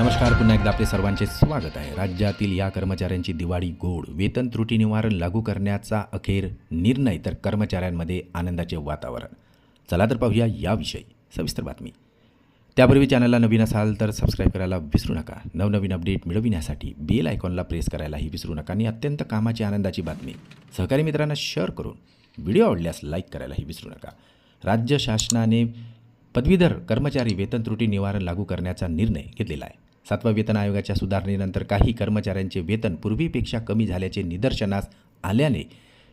नमस्कार पुन्हा एकदा आपले सर्वांचे स्वागत आहे. राज्यातील या कर्मचाऱ्यांची दिवाळी गोड वेतन त्रुटी निवारण लागू करण्याचा अखेर निर्णय तर कर्मचाऱ्यांमध्ये आनंदाचे वातावरण. चला तर पाहूया याविषयी सविस्तर बातमी. त्यापूर्वी चॅनलला नवीन असाल तर सबस्क्राईब करायला विसरू नका. नवनवीन अपडेट मिळविण्यासाठी बेल आयकॉनला प्रेस करायलाही विसरू नका. आणि अत्यंत कामाची आनंदाची बातमी सहकारी मित्रांना शेअर करून व्हिडिओ आवडल्यास लाईक करायलाही विसरू नका. राज्य शासनाने पदवीधर कर्मचारी वेतन त्रुटी निवारण लागू करण्याचा निर्णय घेतलेला आहे. सातवा वेतन आयोगाच्या सुधारणेनंतर काही कर्मचाऱ्यांचे वेतन पूर्वीपेक्षा कमी झाल्याचे निदर्शनास आल्याने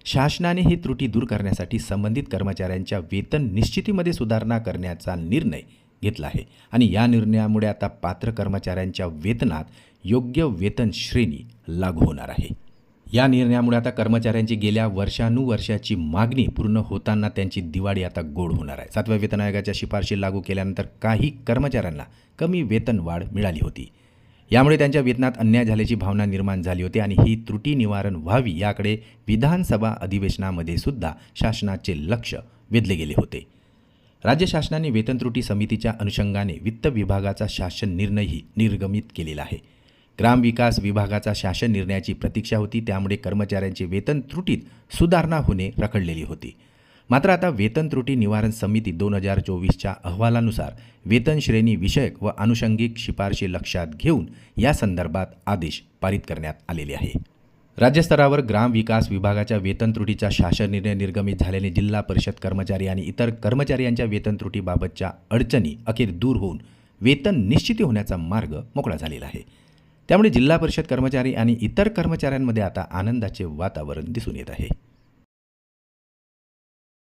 शासनाने ही त्रुटी दूर करण्यासाठी संबंधित कर्मचाऱ्यांच्या वेतन निश्चितीमध्ये सुधारणा करण्याचा निर्णय घेतला आहे. आणि या निर्णयामुळे आता पात्र कर्मचाऱ्यांच्या वेतनात योग्य वेतन श्रेणी लागू होणार आहे. या निर्णयामुळे आता कर्मचाऱ्यांची गेल्या वर्षानुवर्षाची मागणी पूर्ण होताना त्यांची दिवाळी आता गोड होणार आहे. सातव्या वेतन आयोगाच्या शिफारशी लागू केल्यानंतर काही कर्मचाऱ्यांना कमी वेतनवाढ मिळाली होती. यामुळे त्यांच्या वेतनात अन्याय झाल्याची भावना निर्माण झाली होती आणि ही त्रुटी निवारण व्हावी याकडे विधानसभा अधिवेशनामध्ये सुद्धा शासनाचे लक्ष वेधले गेले होते. राज्य शासनाने वेतन त्रुटी समितीच्या अनुषंगाने वित्त विभागाचा शासन निर्णयही निर्गमित केलेला आहे. ग्रामविकास विभागाचा शासन निर्णयाची प्रतीक्षा होती. त्यामुळे कर्मचाऱ्यांचे वेतन त्रुटीत सुधारणा होणे रखडलेली होती. मात्र आता वेतन त्रुटी निवारण समिती दोन हजार चोवीसच्या अहवालानुसार वेतन श्रेणी विषयक व आनुषंगिक शिफारशी लक्षात घेऊन या संदर्भात आदेश पारित करण्यात आलेले आहे. राज्यस्तरावर ग्रामविकास विभागाच्या वेतन त्रुटीचा शासन निर्णय निर्गमित झाल्याने जिल्हा परिषद कर्मचारी आणि इतर कर्मचारी यांच्या वेतन त्रुटीबाबतच्या अडचणी अखेर दूर होऊन वेतन निश्चिती होण्याचा मार्ग मोकळा झालेला आहे. त्यामुळे जिल्हा परिषद कर्मचारी आणि इतर कर्मचाऱ्यांमध्ये आता आनंदाचे वातावरण दिसून येत आहे.